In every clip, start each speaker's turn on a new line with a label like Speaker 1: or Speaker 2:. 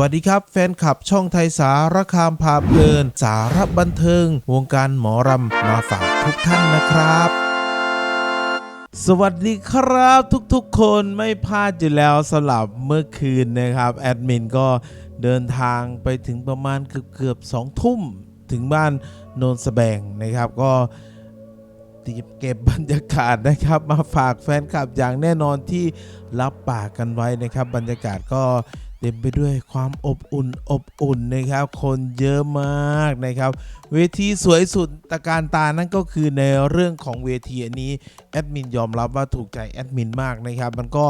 Speaker 1: วัสดีครับ แฟนคลับช่องไทยสารคามพาเพลิน สารบันเทิง วงการหมอรำมาฝากทุกท่านนะครับสวัสดีครับทุกๆคนไม่พลาดอยู่แล้วสำหรับเมื่อคืนนะครับ แอดมินก็เดินทางไปถึงประมาณเกือบเกือบสองทุ่ม ถึงบ้านโนนสแบงนะครับก็เตรียมเก็บบรรยากาศนะครับ มาฝากแฟนคลับอย่างแน่นอนที่รับปากกันไว้นะครับ บรรยากาศก็ เต็มไปด้วยความอบอุ่นอบอุ่นนะครับ คนเยอะมากนะครับ เวทีสวยสุดตะการตานั่นก็คือในเรื่องของเวทีอันนี้แอดมินยอมรับว่าถูกใจแอดมินมากนะครับ มันก็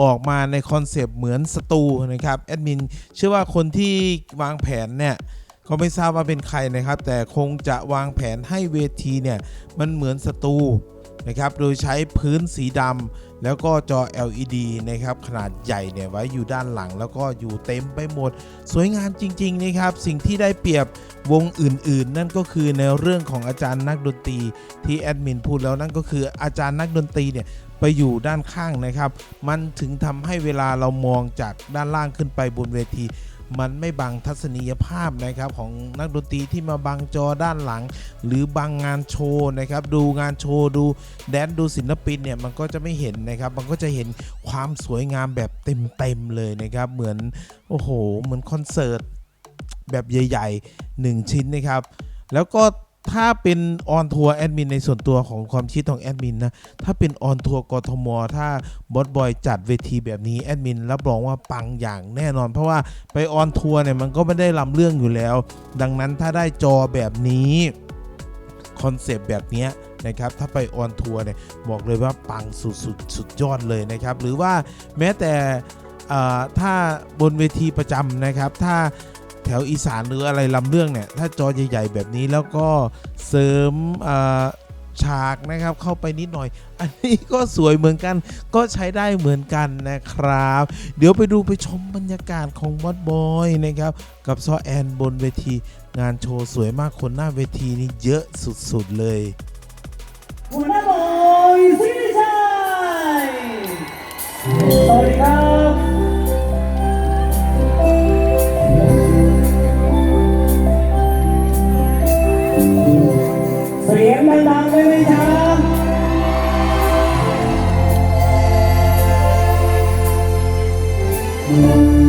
Speaker 1: ออกมาในคอนเซปต์เหมือนสตูนะครับแอดมินเชื่อว่าคนที่วางแผนเนี่ยก็ไม่ทราบว่าเป็นใครนะครับ แต่คงจะวางแผนให้เวทีเนี่ยมันเหมือนสตู นะครับ โดยใช้พื้นสีดำแล้วก็จอ LED นะครับขนาดใหญ่เนี่ยไว้อยู่ด้านหลัง แล้วก็อยู่เต็มไปหมด สวยงามจริงๆนะครับ สิ่งที่ได้เปรียบวงอื่นๆ นั่นก็คือในเรื่องของอาจารย์นักดนตรีที่แอดมินพูดแล้วนั่นก็คืออาจารย์นักดนตรีเนี่ยไปอยู่ด้านข้างนะครับ มันถึงทำให้เวลาเรามองจากด้านล่างขึ้นไปบนเวที มันไม่บังทัศนียภาพนะครับของนักดนตรีที่มาบังจอด้านหลัง หรือบังงานโชว์นะครับดูงานโชว์ดูแดนดูศิลปินเนี่ยมันก็จะไม่เห็นนะครับมันก็จะเห็นความสวยงามแบบเต็มๆเลยนะครับเหมือนโอ้โหเหมือนคอนเสิร์ตแบบใหญ่ๆหนึ่งชิ้นนะครับแล้วก็ ถ้าเป็นออนทัวร์แอดมินในส่วนตัวของความคิดของแอดมินนะ ถ้าเป็นออนทัวร์กทม ถ้าบอสบอยจัดเวทีแบบนี้แอดมินรับรองว่าปังอย่างแน่นอน เพราะว่าไปออนทัวร์เนี่ยมันก็ไม่ได้ลำเรื่องอยู่แล้ว ดังนั้นถ้าได้จอแบบนี้คอนเซปต์แบบนี้นะครับถ้าไปออนทัวร์เนี่ยบอกเลยว่าปังสุดสุดสุดยอดเลยนะครับ หรือว่าแม้แต่ถ้าบนเวทีประจำนะครับ ถ้า แถวอีสานหรืออะไรลำเรื่องเนี่ย ถ้าจอใหญ่ๆแบบนี้แล้วก็เสริมฉากนะครับเข้าไปนิดหน่อย อันนี้ก็สวยเหมือนกัน ก็ใช้ได้เหมือนกันนะครับ เดี๋ยวไปดูไปชมบรรยากาศของบอสบอยนะครับ กับซอแอนบนเวที งานโชว์สวยมากคนหน้าเวทีนี่เยอะสุดๆเลย
Speaker 2: ทั้ง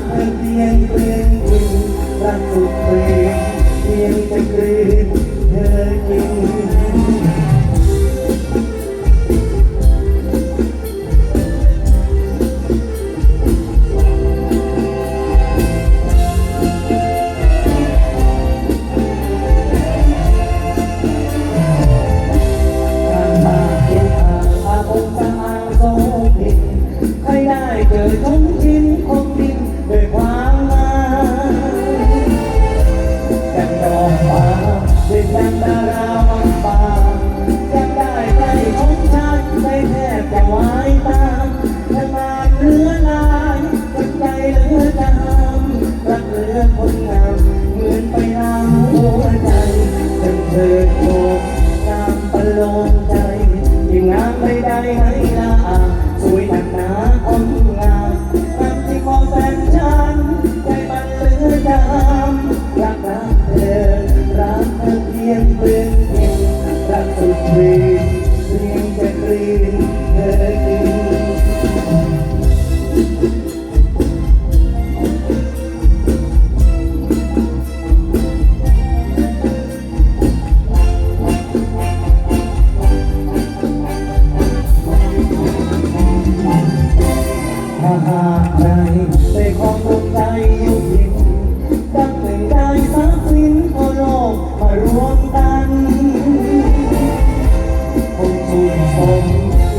Speaker 2: รักเธอเพียงเปลี่ยนจริงรักสุดเปลี่ยนเพียงจะกลืนเธอกิน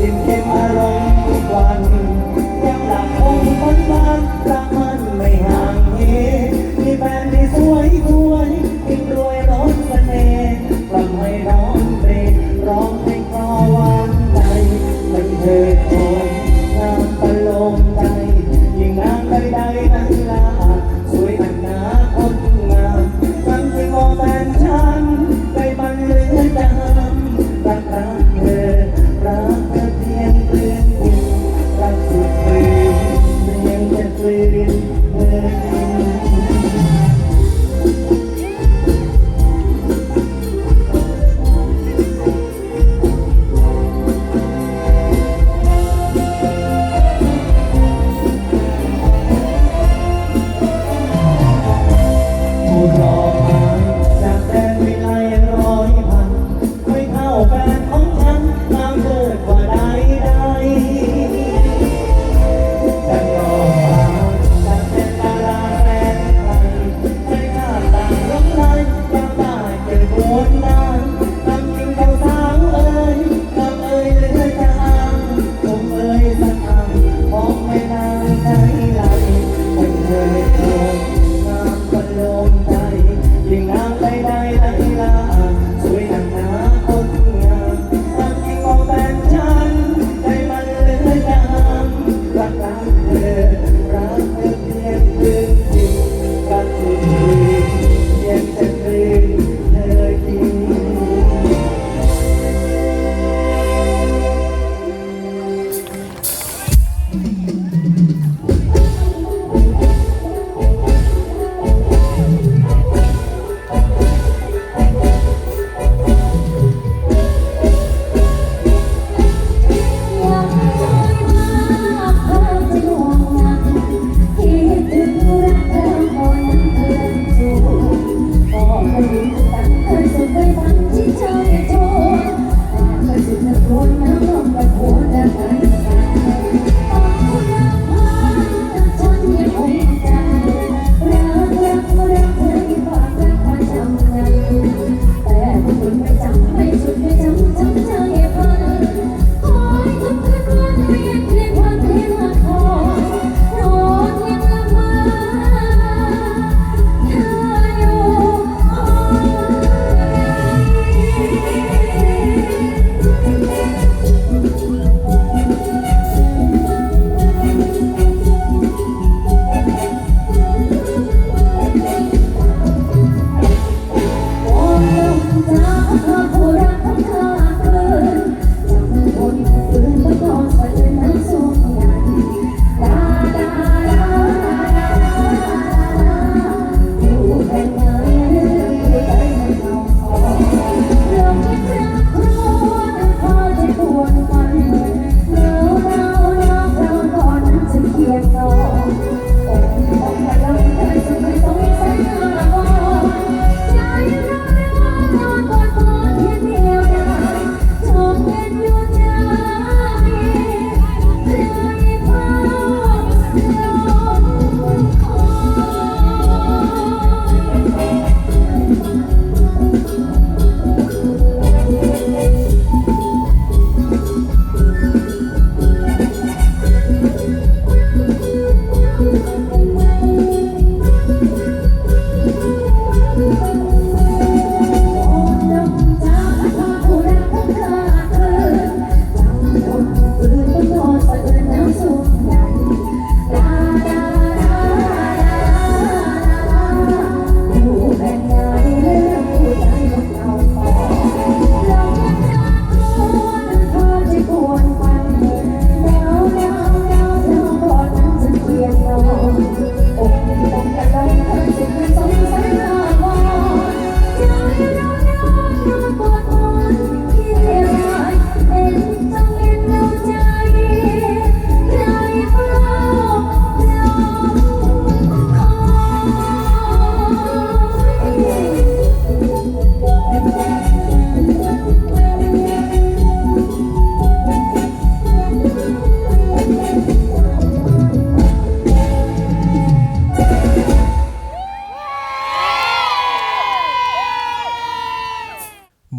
Speaker 2: Give him a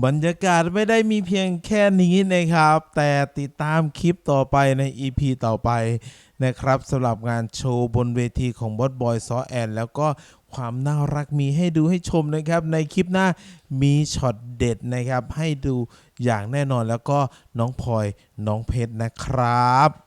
Speaker 1: บรรยากาศไม่ได้มีเพียงแค่นี้นะครับ แต่ติดตามคลิปต่อไปใน EP ต่อไปนะครับสำหรับงานโชว์บนเวทีของบอสบอยซอแอนแล้วก็ความน่ารักมีให้ดูให้ชมนะครับ ในคลิปหน้ามีช็อตเด็ดนะครับ ให้ดูอย่างแน่นอนแล้วก็น้องพลอยน้องเพชรนะครับ